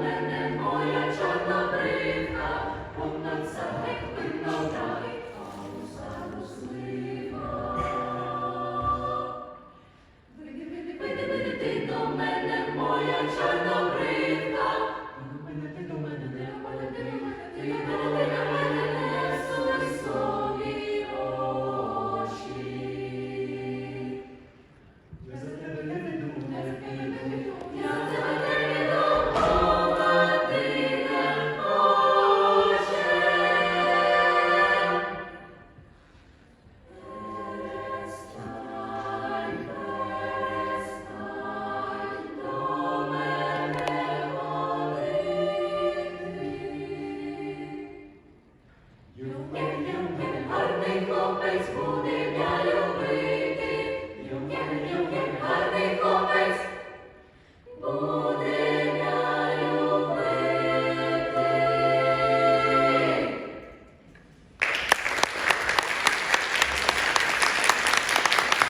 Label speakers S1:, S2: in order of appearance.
S1: Мене моя чорна брика, понад сахи.